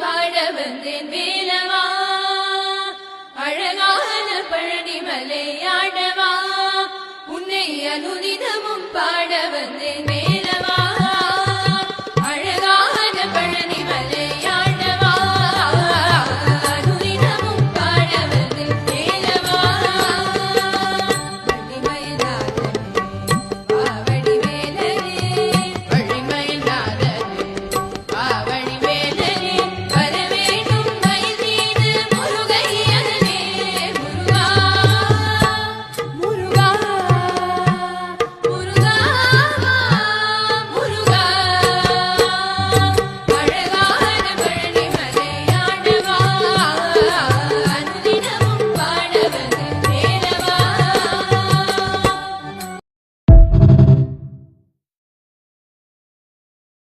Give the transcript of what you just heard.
பாட வந்தேன் வேலவா அழகான பழனிமலை ஆடவா. உன்னை அனுதினமும் பாட